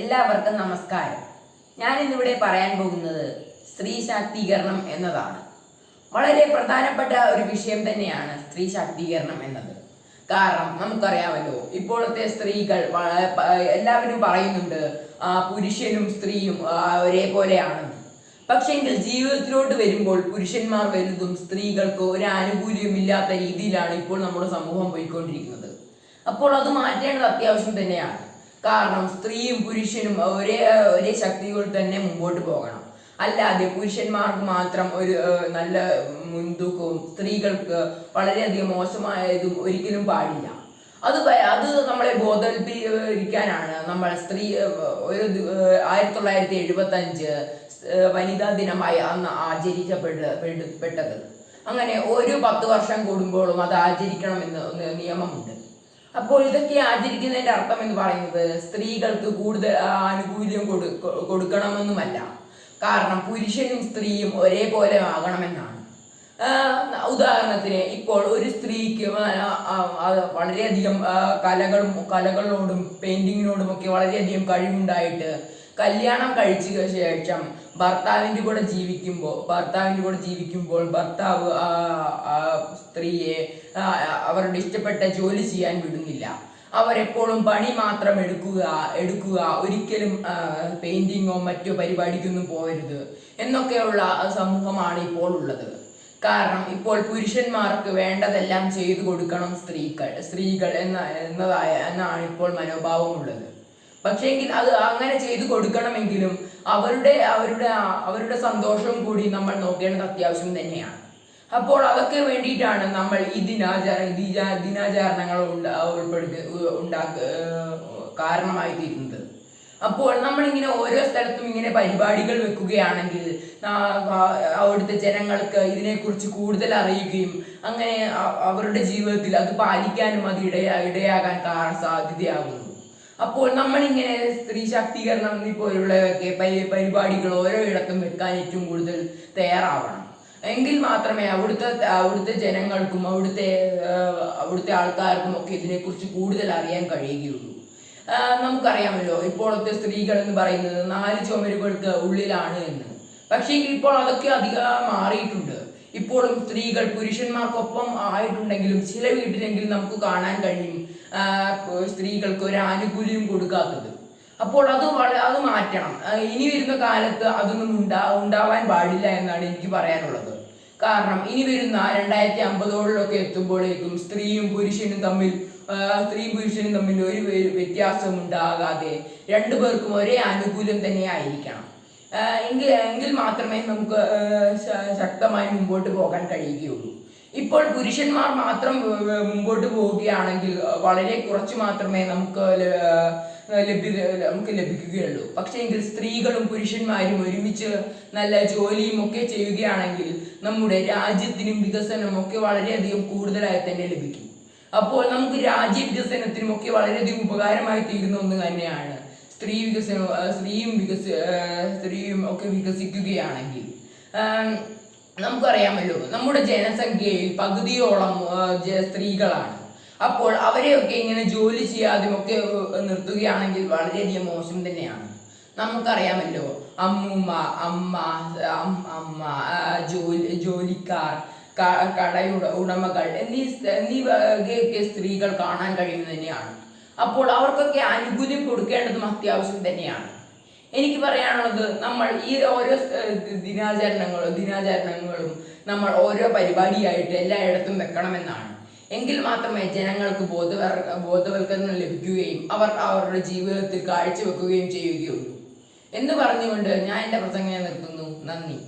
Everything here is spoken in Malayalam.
എല്ലാവർക്കും നമസ്കാരം. ഞാൻ ഇന്നിവിടെ പറയാൻ പോകുന്നത് സ്ത്രീ ശാക്തീകരണം എന്നതാണ്. വളരെ പ്രധാനപ്പെട്ട ഒരു വിഷയം തന്നെയാണ് സ്ത്രീ ശാക്തീകരണം എന്നത്. കാരണം നമുക്കറിയാമല്ലോ ഇപ്പോഴത്തെ സ്ത്രീകൾ എല്ലാവരും പറയുന്നുണ്ട് പുരുഷനും സ്ത്രീയും ഒരേപോലെയാണെന്ന് പക്ഷെങ്കിൽ ജീവിതത്തിലോട്ട് വരുമ്പോൾ പുരുഷന്മാർ വലുതും സ്ത്രീകൾക്ക് ഒരു ആനുകൂല്യം ഇല്ലാത്ത രീതിയിലാണ് ഇപ്പോൾ നമ്മുടെ സമൂഹം പോയിക്കൊണ്ടിരിക്കുന്നത്. അപ്പോൾ അത് മാറ്റേണ്ടത് അത്യാവശ്യം തന്നെയാണ്. കാരണം സ്ത്രീയും പുരുഷനും ഒരേ ഒരേ ശക്തികൾ തന്നെ മുമ്പോട്ട് പോകണം. അല്ലാതെ പുരുഷന്മാർക്ക് മാത്രം ഒരു നല്ല മുൻതൂക്കവും സ്ത്രീകൾക്ക് വളരെയധികം മോശമായതും ഒരിക്കലും പാടില്ല. അത് അത് നമ്മളെ ബോധവൽപ്പിക്കാനാണ് നമ്മൾ സ്ത്രീ ഒരു ആയിരത്തി തൊള്ളായിരത്തി എഴുപത്തി അഞ്ച് വനിതാ ദിനമായി അന്ന് ആചരിക്കപ്പെട്ട പെട്ടത്. അങ്ങനെ ഒരു പത്ത് വർഷം കൂടുമ്പോഴും അത് ആചരിക്കണമെന്ന് നിയമമുണ്ട്. അപ്പോൾ ഇതൊക്കെ ആചരിക്കുന്നതിന്റെ അർത്ഥം എന്ന് പറയുന്നത് സ്ത്രീകൾക്ക് കൂടുതൽ ആനുകൂല്യം കൊടു കൊടുക്കണമെന്നുമല്ല. കാരണം പുരുഷനും സ്ത്രീയും ഒരേപോലെ ആകണമെന്നാണ്. ഉദാഹരണത്തിന് ഇപ്പോൾ ഒരു സ്ത്രീക്ക് വളരെയധികം കലകളും കലകളോടും പെയിന്റിങ്ങിനോടും ഒക്കെ വളരെയധികം കഴിവുണ്ടായിട്ട് കല്യാണം കഴിച്ച ശേഷം ഭർത്താവിന്റെ കൂടെ ജീവിക്കുമ്പോൾ ഭർത്താവിന്റെ കൂടെ ജീവിക്കുമ്പോൾ ഭർത്താവ് സ്ത്രീയെ അവരുടെ ഇഷ്ടപ്പെട്ട ജോലി ചെയ്യാൻ വിടുന്നില്ല. അവരെപ്പോഴും പണി മാത്രം എടുക്കുക എടുക്കുക ഒരിക്കലും പെയിന്റിങ്ങോ മറ്റോ പരിപാടിക്കൊന്നും പോകരുത് എന്നൊക്കെയുള്ള സമൂഹമാണ് ഇപ്പോൾ ഉള്ളത്. കാരണം ഇപ്പോൾ പുരുഷന്മാർക്ക് വേണ്ടതെല്ലാം ചെയ്തു കൊടുക്കണം സ്ത്രീകൾ സ്ത്രീകൾ എന്ന എന്നതായ എന്നാണ് ഇപ്പോൾ മനോഭാവമുള്ളത് പക്ഷേങ്കിൽ അത് അങ്ങനെ ചെയ്തു കൊടുക്കണമെങ്കിലും അവരുടെ അവരുടെ അവരുടെ സന്തോഷവും കൂടി നമ്മൾ നോക്കേണ്ടത് അത്യാവശ്യം തന്നെയാണ്. അപ്പോൾ അതൊക്കെ വേണ്ടിയിട്ടാണ് നമ്മൾ ഈ ദിനാചാര ദിനാചാരണങ്ങൾ ഉൾപ്പെടുത്തി ഉണ്ടാക്ക കാരണമായി തീരുന്നത് അപ്പോൾ നമ്മളിങ്ങനെ ഓരോ സ്ഥലത്തും ഇങ്ങനെ പരിപാടികൾ വെക്കുകയാണെങ്കിൽ അവിടുത്തെ ജനങ്ങൾക്ക് ഇതിനെക്കുറിച്ച് കൂടുതൽ അറിയുകയും അങ്ങനെ അവരുടെ ജീവിതത്തിൽ അത് പാലിക്കാനും അത് ഇടയാ ഇടയാകാൻ സാധ്യതയാകുന്നു. അപ്പോൾ നമ്മൾ ഇങ്ങനെ സ്ത്രീ ശാക്തീകരണം പരി- പരിപാടികൾ ഓരോ ഇടത്തും വെക്കാൻ ഏറ്റവും കൂടുതൽ തയ്യാറാവണം. എങ്കിൽ മാത്രമേ അവിടുത്തെ അവിടുത്തെ ജനങ്ങൾക്കും അവിടുത്തെ അവിടുത്തെ ആൾക്കാർക്കും ഒക്കെ ഇതിനെക്കുറിച്ച് കൂടുതൽ അറിയാൻ കഴിയുകയുള്ളൂ. നമുക്കറിയാമല്ലോ ഇപ്പോഴത്തെ സ്ത്രീകൾ എന്ന് പറയുന്നത് നാല് ചുമരുകൾക്ക് ഉള്ളിലാണ് എന്ന്. പക്ഷേ ഇപ്പോൾ അതൊക്കെ അധികം മാറിയിട്ടുണ്ട്. ഇപ്പോഴും സ്ത്രീകൾ പുരുഷന്മാർക്കൊപ്പം ആയിട്ടുണ്ടെങ്കിലും ചില വീട്ടിലെങ്കിലും നമുക്ക് കാണാൻ കഴിയും സ്ത്രീകൾക്ക് ഒരു ആനുകൂല്യം കൊടുക്കാത്തത്. അപ്പോൾ അത് അത് മാറ്റണം. ഇനി വരുന്ന കാലത്ത് അതൊന്നും ഉണ്ടാ ഉണ്ടാവാൻ പാടില്ല എന്നാണ് എനിക്ക് പറയാനുള്ളത്. കാരണം ഇനി വരുന്ന രണ്ടായിരത്തി അമ്പതോളിലൊക്കെ എത്തുമ്പോഴേക്കും സ്ത്രീയും പുരുഷനും തമ്മിൽ സ്ത്രീ സ്ത്രീയും പുരുഷനും തമ്മിൽ ഒരു വ്യത്യാസം ഉണ്ടാകാതെ രണ്ടു പേർക്കും ഒരേ ആനുകൂല്യം തന്നെ ആയിരിക്കണം. എങ്കിൽ എങ്കിൽ മാത്രമേ നമുക്ക് ശക്തമായി മുമ്പോട്ട് പോകാൻ കഴിയുകയുള്ളൂ. ഇപ്പോൾ പുരുഷന്മാർ മാത്രം മുമ്പോട്ട് പോവുകയാണെങ്കിൽ വളരെ കുറച്ച് മാത്രമേ നമുക്ക് ലഭ്യത നമുക്ക് ലഭിക്കുകയുള്ളൂ. പക്ഷേ എങ്കിൽ സ്ത്രീകളും പുരുഷന്മാരും ഒരുമിച്ച് നല്ല ജോലിയും ഒക്കെ ചെയ്യുകയാണെങ്കിൽ നമ്മുടെ രാജ്യത്തിനും വികസനം ഒക്കെ വളരെയധികം കൂടുതലായി തന്നെ ലഭിക്കും. അപ്പോൾ നമുക്ക് രാജ്യ വികസനത്തിനും ഒക്കെ വളരെയധികം ഉപകാരമായി തീരുന്ന ഒന്ന് തന്നെയാണ് സ്ത്രീ വികസനം സ്ത്രീയും വികസ സ്ത്രീയും ഒക്കെ വികസിക്കുകയാണെങ്കിൽ. നമുക്കറിയാമല്ലോ നമ്മുടെ ജനസംഖ്യയിൽ പകുതിയോളം സ്ത്രീകളാണ്. അപ്പോൾ അവരെയൊക്കെ ഇങ്ങനെ ജോലി ചെയ്യാതെയും ഒക്കെ നിർത്തുകയാണെങ്കിൽ വളരെയധികം മോശം തന്നെയാണ്. നമുക്കറിയാമല്ലോ അമ്മൂമ്മ അമ്മ അമ്മ ജോലി ജോലിക്കാർ കടയുട ഉടമകൾ എന്നീ സ്- സ്ത്രീകൾ കാണാൻ കഴിയുന്നത് തന്നെയാണ്. അപ്പോൾ അവർക്കൊക്കെ ആനുകൂല്യം കൊടുക്കേണ്ടതും അത്യാവശ്യം തന്നെയാണ്. എനിക്ക് പറയാനുള്ളത് നമ്മൾ ഈ ഓരോ ദിനാചരണങ്ങളും ദിനാചരണങ്ങളും നമ്മൾ ഓരോ പരിപാടിയായിട്ട് എല്ലായിടത്തും വെക്കണമെന്നാണ്. എങ്കിൽ മാത്രമേ ജനങ്ങൾക്ക് ബോധവർ ബോധവൽക്കരണം ലഭിക്കുകയും അവർ അവരുടെ ജീവിതത്തിൽ കാഴ്ചവെക്കുകയും ചെയ്യുകയുള്ളൂ. എന്ന് പറഞ്ഞുകൊണ്ട് ഞാൻ എന്റെ പ്രസംഗം നിർത്തുന്നു. നന്ദി.